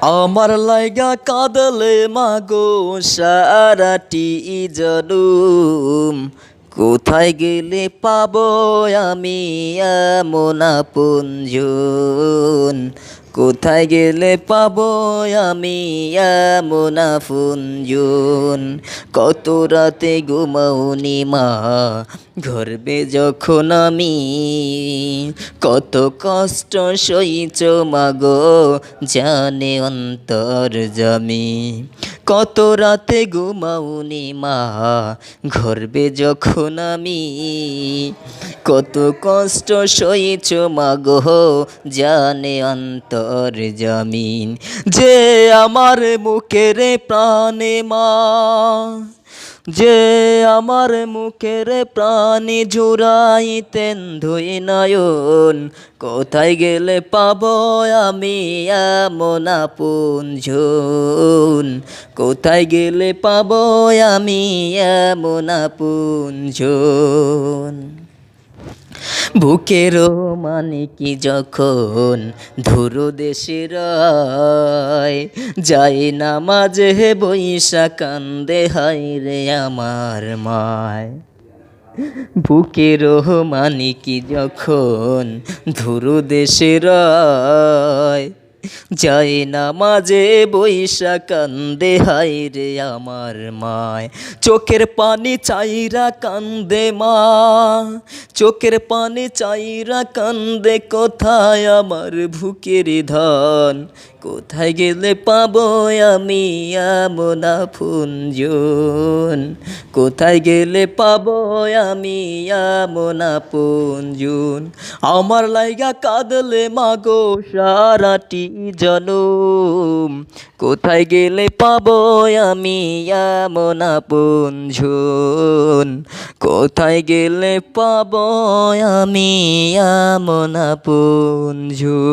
আমার লাইগা কাদলে মাগো সারাটি জনুম কোথায় গেলে পাবো আমি এমন আপনজন কোথায় গেলে পাবো আমি এমন ফুঞ্জুন কত রাতে ঘুমাওনি মা, ঘরবে যখন আমি? কত কষ্ট সইছ মাগো জানে অন্তর জামি। কত রাতে ঘুমাওনি মা? ঘরবে যখন আমি। কত কষ্ট সইছ মাগো জানে অন্তর জামিন। যে আমার মুখের প্রাণে মা। যে আমার মুখের প্রাণী জুড়াইতেন ধুই নয়ন, কোথায় গেলে পাব আমি এমন ঝুন? কোথায় গেলে পাব আমি এমন আপনজন বুকেরও মানে কি যখন ধুরো দেশের যাই না মাঝে বৈশা কান্দে হাই রে আমার মায়। বুকের মানে কি যখন ধুরো দেশের যাই না মাঝে বৈশা কান্দে হাই রে আমার মায়। চোখের পানি চাইরা কান্দে মা, চোখের পানি চাইরা কান্দে কোথায় আমার ভুকের ধন? কোথায় গেলে পাবো আমি এমন আপনজন কোথায় গেলে পাবো আমি এমন আপনজন আমার লাইগা কাঁদলে মাগো সারাটি জনম কোথায় গেলে পাব আমি এমন আপনজন কোথায় গেলে পাব আমি এমন আপনজন